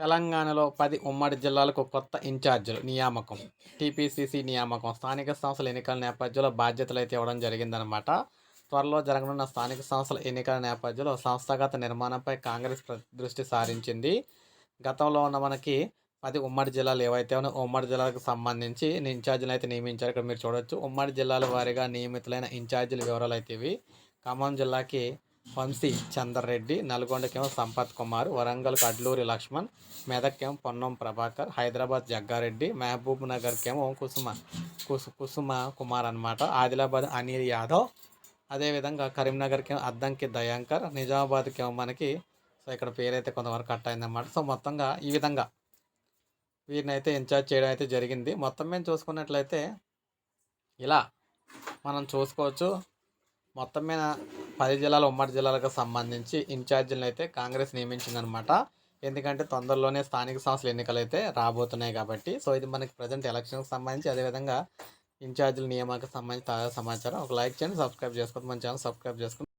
తెలంగాణలో పది ఉమ్మడి జిల్లాలకు కొత్త ఇన్ఛార్జీలు నియామకం. టీపీసీసీ నియామకం. స్థానిక సంస్థల ఎన్నికల నేపథ్యంలో బాధ్యతలు అయితే ఇవ్వడం జరిగిందనమాట త్వరలో జరగనున్న స్థానిక సంస్థల ఎన్నికల నేపథ్యంలో సంస్థాగత నిర్మాణంపై కాంగ్రెస్ దృష్టి సారించింది. గతంలో ఉన్న మనకి పది ఉమ్మడి జిల్లాలు ఏవైతే ఉన్నాయో ఉమ్మడి జిల్లాలకు సంబంధించి ఇన్ఛార్జీలు అయితే నియమించారు. ఇక్కడ మీరు చూడొచ్చు. ఉమ్మడి జిల్లాల వారీగా నియమితులైన ఇన్ఛార్జీల వివరాలు అయితే ఇవి. ఖమ్మం జిల్లాకి వంశీ చంద్రరెడ్డి నల్గొండకేమో సంపత్ కుమార్ వరంగల్కి అడ్లూరి లక్ష్మణ్ మెదక్కేమో పొన్నం ప్రభాకర్ హైదరాబాద్ జగ్గారెడ్డి మహబూబ్ నగర్కేమో కుసుమ కుసు కుసుమ కుమార్ అనమాట ఆదిలాబాద్ అనిల్ యాదవ్ అదేవిధంగా కరీంనగర్కి అద్దంకి దయాంకర్ నిజామాబాద్కేమో మనకి సో ఇక్కడ పేరైతే కొంతవరకు కట్ అయిందన్నమాట. సో మొత్తంగా ఈ విధంగా వీరిని అయితే ఇన్ఛార్జ్ చేయడం అయితే జరిగింది. మొత్తం మేము చూసుకున్నట్లయితే ఇలా మనం చూసుకోవచ్చు. మొత్తం మీద పది జిల్లాల ఉమ్మడి జిల్లాలకు సంబంధించి ఇన్ఛార్జీలను అయితే కాంగ్రెస్ నియమించిందనమాట ఎందుకంటే తొందరలోనే స్థానిక సంస్థల ఎన్నికలు అయితే రాబోతున్నాయి కాబట్టి సో ఇది మనకి ప్రజెంట్ ఎలక్షన్కి సంబంధించి అదేవిధంగా ఇన్ఛార్జీల నియామకానికి సంబంధించి తాజా సమాచారం. ఒక లైక్ చేయండి సబ్స్క్రైబ్ చేసుకోండి మన ఛానల్ సబ్స్క్రైబ్ చేసుకోండి.